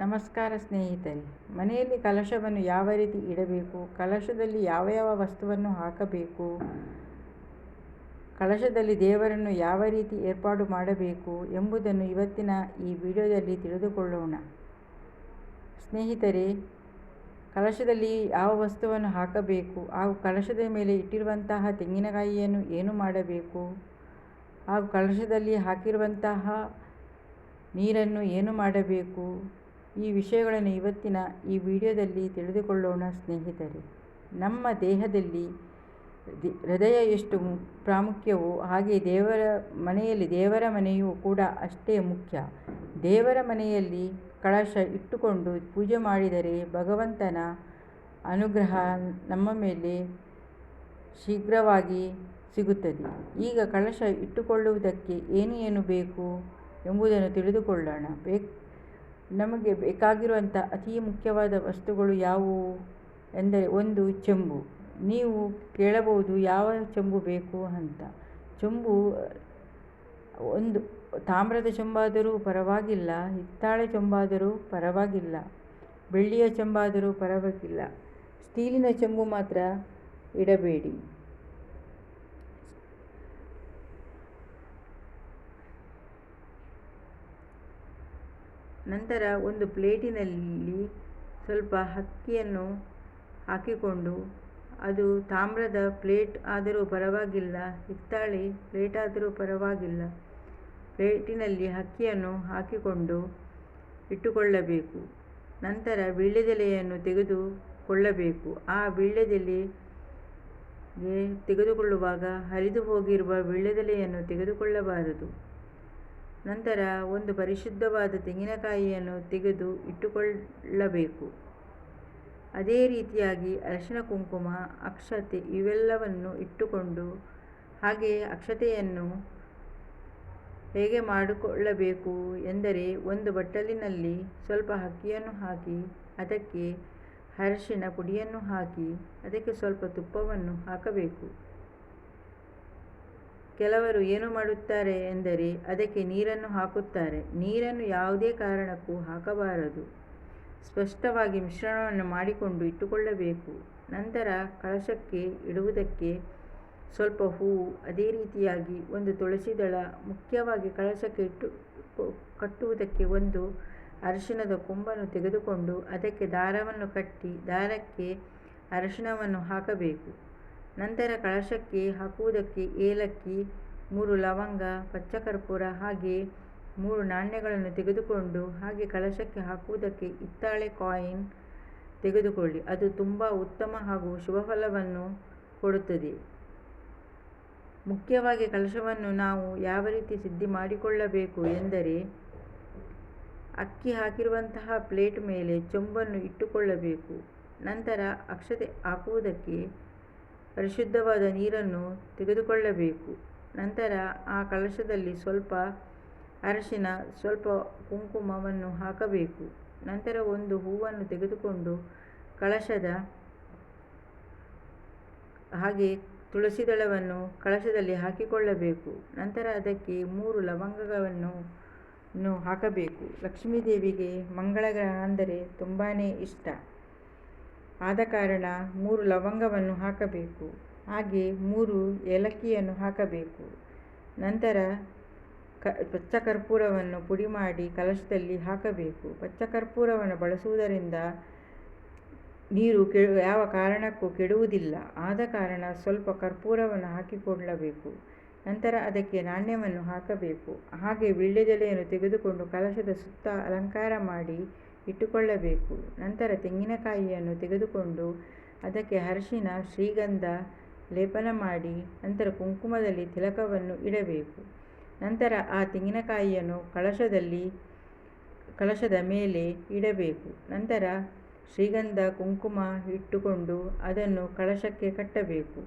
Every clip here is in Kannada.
ನಮಸ್ಕಾರ ಸ್ನೇಹಿತರೆ. ಮನೆಯಲ್ಲಿ ಕಲಶವನ್ನು ಯಾವ ರೀತಿ ಇಡಬೇಕು? ಕಲಶದಲ್ಲಿ ಯಾವ ಯಾವ ವಸ್ತುವನ್ನು ಹಾಕಬೇಕು? ಕಲಶದಲ್ಲಿ ದೇವರನ್ನು ಯಾವ ರೀತಿ ಏರ್ಪಾಡು ಮಾಡಬೇಕು ಎಂಬುದನ್ನು ಇವತ್ತಿನ ಈ ವಿಡಿಯೋದಲ್ಲಿ ತಿಳಿದುಕೊಳ್ಳೋಣ. ಸ್ನೇಹಿತರೆ, ಕಲಶದಲ್ಲಿ ಯಾವ ವಸ್ತುವನ್ನು ಹಾಕಬೇಕು? ಹಾಗೂ ಕಲಶದ ಮೇಲೆ ಇಟ್ಟಿರುವಂತಹ ತೆಂಗಿನಕಾಯಿಯನ್ನು ಏನು ಮಾಡಬೇಕು? ಹಾಗೂ ಕಲಶದಲ್ಲಿ ಹಾಕಿರುವಂತಹ ನೀರನ್ನು ಏನು ಮಾಡಬೇಕು? ಈ ವಿಷಯಗಳನ್ನು ಇವತ್ತಿನ ಈ ವಿಡಿಯೋದಲ್ಲಿ ತಿಳಿದುಕೊಳ್ಳೋಣ ಸ್ನೇಹಿತರೆ. ನಮ್ಮ ದೇಹದಲ್ಲಿ ಹೃದಯ ಎಷ್ಟು ಪ್ರಾಮುಖ್ಯವೋ ಹಾಗೆ ದೇವರ ಮನೆಯಲ್ಲಿ, ದೇವರ ಮನೆಯೂ ಕೂಡ ಅಷ್ಟೇ ಮುಖ್ಯ. ದೇವರ ಮನೆಯಲ್ಲಿ ಕಳಶ ಇಟ್ಟುಕೊಂಡು ಪೂಜೆ ಮಾಡಿದರೆ ಭಗವಂತನ ಅನುಗ್ರಹ ನಮ್ಮ ಮೇಲೆ ಶೀಘ್ರವಾಗಿ ಸಿಗುತ್ತದೆ. ಈಗ ಕಳಶ ಇಟ್ಟುಕೊಳ್ಳುವುದಕ್ಕೆ ಏನು ಏನು ಬೇಕು ಎಂಬುದನ್ನು ತಿಳಿದುಕೊಳ್ಳೋಣ. ಬೇಕ್ ನಮಗೆ ಬೇಕಾಗಿರುವಂಥ ಅತಿ ಮುಖ್ಯವಾದ ವಸ್ತುಗಳು ಯಾವುವು? ಎಂದರೆ ಒಂದು ಚೆಂಬು. ನೀವು ಕೇಳಬಹುದು ಯಾವ ಚೆಂಬು ಬೇಕು ಅಂತ. ಚೆಂಬು ಒಂದು ತಾಮ್ರದ ಚೆಂಬಾದರೂ ಪರವಾಗಿಲ್ಲ, ಹಿತ್ತಾಳೆ ಚೆಂಬಾದರೂ ಪರವಾಗಿಲ್ಲ, ಬೆಳ್ಳಿಯ ಚೆಂಬಾದರೂ ಪರವಾಗಿಲ್ಲ. ಸ್ಟೀಲಿನ ಚೆಂಬು ಮಾತ್ರ ಇಡಬೇಡಿ. ನಂತರ ಒಂದು ಪ್ಲೇಟಿನಲ್ಲಿ ಸ್ವಲ್ಪ ಅಕ್ಕಿಯನ್ನು ಹಾಕಿಕೊಂಡು ಅದು ತಾಮ್ರದ ಪ್ಲೇಟ್ ಆದರೂ ಪರವಾಗಿಲ್ಲ, ಹಿತ್ತಾಳೆ ಪ್ಲೇಟ್ ಆದರೂ ಪರವಾಗಿಲ್ಲ. ಪ್ಲೇಟಿನಲ್ಲಿ ಅಕ್ಕಿಯನ್ನು ಹಾಕಿಕೊಂಡು ಇಟ್ಟುಕೊಳ್ಳಬೇಕು. ನಂತರ ವೀಳ್ಯದೆಲೆಯನ್ನು ತೆಗೆದುಕೊಳ್ಳಬೇಕು. ಆ ವೀಳ್ಯದೆಲೆ ತೆಗೆದುಕೊಳ್ಳುವಾಗ ಹರಿದು ಹೋಗಿರುವ ವೀಳ್ಯದೆಲೆಯನ್ನು ತೆಗೆದುಕೊಳ್ಳಬಾರದು. ನಂತರ ಒಂದು ಪರಿಶುದ್ಧವಾದ ತೆಂಗಿನಕಾಯಿಯನ್ನು ತೆಗೆದು ಇಟ್ಟುಕೊಳ್ಳಬೇಕು. ಅದೇ ರೀತಿಯಾಗಿ ಅರಶಿನ ಕುಂಕುಮ, ಅಕ್ಷತೆ ಇವೆಲ್ಲವನ್ನು ಇಟ್ಟುಕೊಂಡು ಹಾಗೆಯೇ ಅಕ್ಷತೆಯನ್ನು ಹೇಗೆ ಮಾಡಿಕೊಳ್ಳಬೇಕು ಎಂದರೆ ಒಂದು ಬಟ್ಟಲಿನಲ್ಲಿ ಸ್ವಲ್ಪ ಅಕ್ಕಿಯನ್ನು ಹಾಕಿ, ಅದಕ್ಕೆ ಅರಶಿನ ಪುಡಿಯನ್ನು ಹಾಕಿ, ಅದಕ್ಕೆ ಸ್ವಲ್ಪ ತುಪ್ಪವನ್ನು ಹಾಕಬೇಕು. ಕೆಲವರು ಏನು ಮಾಡುತ್ತಾರೆ ಎಂದರೆ ಅದಕ್ಕೆ ನೀರನ್ನು ಹಾಕುತ್ತಾರೆ. ನೀರನ್ನು ಯಾವುದೇ ಕಾರಣಕ್ಕೂ ಹಾಕಬಾರದು. ಸ್ಪಷ್ಟವಾಗಿ ಮಿಶ್ರಣವನ್ನು ಮಾಡಿಕೊಂಡು ಇಟ್ಟುಕೊಳ್ಳಬೇಕು. ನಂತರ ಕಳಶಕ್ಕೆ ಇಡುವುದಕ್ಕೆ ಸ್ವಲ್ಪ ಹೂವು ಅದೇ ರೀತಿಯಾಗಿ ಒಂದು ತುಳಸಿ ದಳ, ಮುಖ್ಯವಾಗಿ ಕಳಶಕ್ಕೆ ಇಟ್ಟು ಕಟ್ಟುವುದಕ್ಕೆ ಒಂದು ಅರಿಶಿಣದ ಕೊಂಬನ್ನು ತೆಗೆದುಕೊಂಡು ಅದಕ್ಕೆ ದಾರವನ್ನು ಕಟ್ಟಿ ದಾರಕ್ಕೆ ಅರಿಶಿಣವನ್ನು ಹಾಕಬೇಕು. ನಂತರ ಕಳಶಕ್ಕೆ ಹಾಕುವುದಕ್ಕೆ ಏಲಕ್ಕಿ, ಮೂರು ಲವಂಗ, ಪಚ್ಚಕರ್ಪೂರ ಹಾಗೆ ಮೂರು ನಾಣ್ಯಗಳನ್ನು ತೆಗೆದುಕೊಂಡು ಹಾಗೆ ಕಳಶಕ್ಕೆ ಹಾಕುವುದಕ್ಕೆ ಹಿತ್ತಾಳೆ ಕಾಯಿನ್ ತೆಗೆದುಕೊಳ್ಳಿ. ಅದು ತುಂಬ ಉತ್ತಮ ಹಾಗೂ ಶುಭ ಫಲವನ್ನು ಕೊಡುತ್ತದೆ. ಮುಖ್ಯವಾಗಿ ಕಲಶವನ್ನು ನಾವು ಯಾವ ರೀತಿ ಸಿದ್ಧಿ ಮಾಡಿಕೊಳ್ಳಬೇಕು ಎಂದರೆ ಅಕ್ಕಿ ಹಾಕಿರುವಂತಹ ಪ್ಲೇಟ್ ಮೇಲೆ ಚೊಂಬನ್ನು ಇಟ್ಟುಕೊಳ್ಳಬೇಕು. ನಂತರ ಅಕ್ಷತೆ ಹಾಕುವುದಕ್ಕೆ ಪರಿಶುದ್ಧವಾದ ನೀರನ್ನು ತೆಗೆದುಕೊಳ್ಳಬೇಕು. ನಂತರ ಆ ಕಲಶದಲ್ಲಿ ಸ್ವಲ್ಪ ಅರಶಿನ, ಸ್ವಲ್ಪ ಕುಂಕುಮವನ್ನು ಹಾಕಬೇಕು. ನಂತರ ಒಂದು ಹೂವನ್ನು ತೆಗೆದುಕೊಂಡು ಕಳಶದ ಹಾಗೆ ತುಳಸಿ ದಳವನ್ನು ಕಳಶದಲ್ಲಿ ಹಾಕಿಕೊಳ್ಳಬೇಕು. ನಂತರ ಅದಕ್ಕೆ ಮೂರು ಲವಂಗವನ್ನು ಹಾಕಬೇಕು. ಲಕ್ಷ್ಮೀದೇವಿಗೆ ಮಂಗಳಗ್ರಹ ಅಂದರೆ ತುಂಬಾ ಇಷ್ಟ. ಆದ ಕಾರಣ ಮೂರು ಲವಂಗವನ್ನು ಹಾಕಬೇಕು. ಹಾಗೆ ಮೂರು ಏಲಕ್ಕಿಯನ್ನು ಹಾಕಬೇಕು. ನಂತರ ಕ ಪಚ್ಚ ಕರ್ಪೂರವನ್ನು ಪುಡಿ ಮಾಡಿ ಕಲಶದಲ್ಲಿ ಹಾಕಬೇಕು. ಪಚ್ಚ ಕರ್ಪೂರವನ್ನು ಬಳಸುವುದರಿಂದ ನೀರು ಕೆ ಯಾವ ಕಾರಣಕ್ಕೂ ಕೆಡುವುದಿಲ್ಲ. ಆದ ಕಾರಣ ಸ್ವಲ್ಪ ಕರ್ಪೂರವನ್ನು ಹಾಕಿಕೊಳ್ಳಬೇಕು. ನಂತರ ಅದಕ್ಕೆ ನಾಣ್ಯವನ್ನು ಹಾಕಬೇಕು. ಹಾಗೆ ವೀಳ್ಯದೆಲೆಯನ್ನು ತೆಗೆದುಕೊಂಡು ಕಲಶದ ಸುತ್ತ ಅಲಂಕಾರ ಮಾಡಿ ಇಟ್ಟುಕೊಳ್ಳಬೇಕು. ನಂತರ ತೆಂಗಿನಕಾಯಿಯನ್ನು ತೆಗೆದುಕೊಂಡು ಅದಕ್ಕೆ ಅರಿಶಿನ, ಶ್ರೀಗಂಧ, ಲೇಪನ ಮಾಡಿ ನಂತರ ಕುಂಕುಮದಲ್ಲಿ ತಿಲಕವನ್ನು ಇಡಬೇಕು. ನಂತರ ಆ ತೆಂಗಿನಕಾಯಿಯನ್ನು ಕಳಶದಲ್ಲಿ, ಕಳಶದ ಮೇಲೆ ಇಡಬೇಕು. ನಂತರ ಶ್ರೀಗಂಧ, ಕುಂಕುಮ ಇಟ್ಟುಕೊಂಡು ಅದನ್ನು ಕಳಶಕ್ಕೆ ಕಟ್ಟಬೇಕು.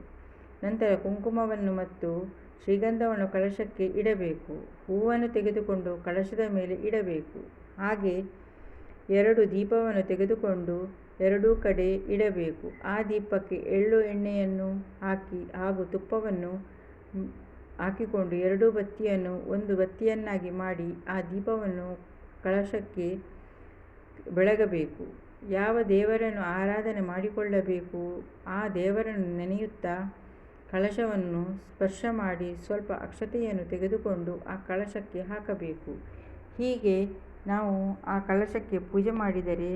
ನಂತರ ಕುಂಕುಮವನ್ನು ಮತ್ತು ಶ್ರೀಗಂಧವನ್ನು ಕಳಶಕ್ಕೆ ಇಡಬೇಕು. ಹೂವನ್ನು ತೆಗೆದುಕೊಂಡು ಕಳಶದ ಮೇಲೆ ಇಡಬೇಕು. ಹಾಗೆ ಎರಡು ದೀಪವನ್ನು ತೆಗೆದುಕೊಂಡು ಎರಡೂ ಕಡೆ ಇಡಬೇಕು. ಆ ದೀಪಕ್ಕೆ ಎಳ್ಳು ಎಣ್ಣೆಯನ್ನು ಹಾಕಿ ಹಾಗೂ ತುಪ್ಪವನ್ನು ಹಾಕಿಕೊಂಡು ಎರಡೂ ಬತ್ತಿಯನ್ನು, ಒಂದು ಬತ್ತಿಯನ್ನಾಗಿ ಮಾಡಿ ಆ ದೀಪವನ್ನು ಕಳಶಕ್ಕೆ ಬೆಳಗಬೇಕು. ಯಾವ ದೇವರನ್ನು ಆರಾಧನೆ ಮಾಡಿಕೊಳ್ಳಬೇಕು? ಆ ದೇವರನ್ನು ನೆನೆಯುತ್ತಾ ಕಳಶವನ್ನು ಸ್ಪರ್ಶ ಮಾಡಿ ಸ್ವಲ್ಪ ಅಕ್ಷತೆಯನ್ನು ತೆಗೆದುಕೊಂಡು ಆ ಕಳಶಕ್ಕೆ ಹಾಕಬೇಕು. ಹೀಗೆ ನಾವು ಆ ಕಳಶಕ್ಕೆ ಪೂಜೆ ಮಾಡಿದರೆ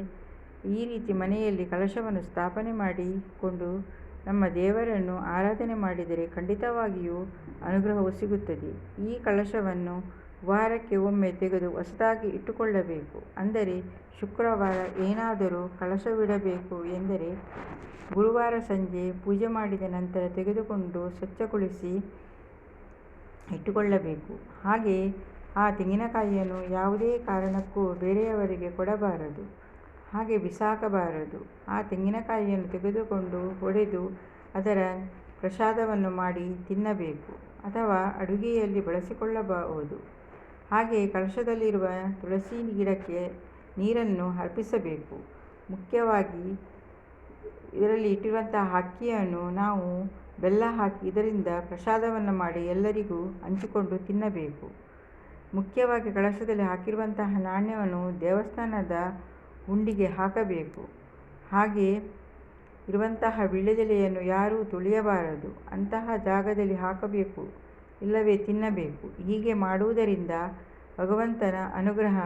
ಈ ರೀತಿ ಮನೆಯಲ್ಲಿ ಕಳಶವನ್ನು ಸ್ಥಾಪನೆ ಮಾಡಿಕೊಂಡು ನಮ್ಮ ದೇವರನ್ನು ಆರಾಧನೆ ಮಾಡಿದರೆ ಖಂಡಿತವಾಗಿಯೂ ಅನುಗ್ರಹವು ಸಿಗುತ್ತದೆ. ಈ ಕಳಶವನ್ನು ವಾರಕ್ಕೆ ಒಮ್ಮೆ ತೆಗೆದು ಹೊಸದಾಗಿ ಇಟ್ಟುಕೊಳ್ಳಬೇಕು. ಅಂದರೆ ಶುಕ್ರವಾರ ಏನಾದರೂ ಕಳಶವಿಡಬೇಕು ಎಂದರೆ ಗುರುವಾರ ಸಂಜೆ ಪೂಜೆ ಮಾಡಿದ ನಂತರ ತೆಗೆದುಕೊಂಡು ಸ್ವಚ್ಛಗೊಳಿಸಿ ಇಟ್ಟುಕೊಳ್ಳಬೇಕು. ಹಾಗೆ ಆ ತೆಂಗಿನಕಾಯಿಯನ್ನು ಯಾವುದೇ ಕಾರಣಕ್ಕೂ ಬೇರೆಯವರಿಗೆ ಕೊಡಬಾರದು. ಹಾಗೆ ಬಿಸಾಕಬಾರದು. ಆ ತೆಂಗಿನಕಾಯಿಯನ್ನು ತೆಗೆದುಕೊಂಡು ಒಡೆದು ಅದರ ಪ್ರಸಾದವನ್ನು ಮಾಡಿ ತಿನ್ನಬೇಕು ಅಥವಾ ಅಡುಗೆಯಲ್ಲಿ ಬಳಸಿಕೊಳ್ಳಬಹುದು. ಹಾಗೆ ಕಳಶದಲ್ಲಿರುವ ತುಳಸಿ ಗಿಡಕ್ಕೆ ನೀರನ್ನು ಅರ್ಪಿಸಬೇಕು. ಮುಖ್ಯವಾಗಿ ಇದರಲ್ಲಿ ಇಟ್ಟಿರುವಂಥ ಅಕ್ಕಿಯನ್ನು ನಾವು ಬೆಲ್ಲ ಹಾಕಿ ಇದರಿಂದ ಪ್ರಸಾದವನ್ನು ಮಾಡಿ ಎಲ್ಲರಿಗೂ ಹಂಚಿಕೊಂಡು ತಿನ್ನಬೇಕು. ಮುಖ್ಯವಾಗಿ ಕಳಶದಲ್ಲಿ ಹಾಕಿರುವಂತಹ ನಾಣ್ಯವನ್ನು ದೇವಸ್ಥಾನದ ಹುಂಡಿಗೆ ಹಾಕಬೇಕು. ಹಾಗೆ ಇರುವಂತಹ ವೀಳ್ಯದೆಲೆಯನ್ನು ಯಾರೂ ತುಳಿಯಬಾರದು. ಅಂತಹ ಜಾಗದಲ್ಲಿ ಹಾಕಬೇಕು, ಇಲ್ಲವೇ ತಿನ್ನಬೇಕು. ಹೀಗೆ ಮಾಡುವುದರಿಂದ ಭಗವಂತನ ಅನುಗ್ರಹ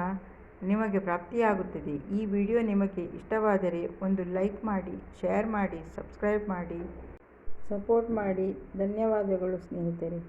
ನಿಮಗೆ ಪ್ರಾಪ್ತಿಯಾಗುತ್ತದೆ. ಈ ವಿಡಿಯೋ ನಿಮಗೆ ಇಷ್ಟವಾದರೆ ಒಂದು ಲೈಕ್ ಮಾಡಿ, ಶೇರ್ ಮಾಡಿ, ಸಬ್ಸ್ಕ್ರೈಬ್ ಮಾಡಿ, ಸಪೋರ್ಟ್ ಮಾಡಿ. ಧನ್ಯವಾದಗಳು ಸ್ನೇಹಿತರೆ.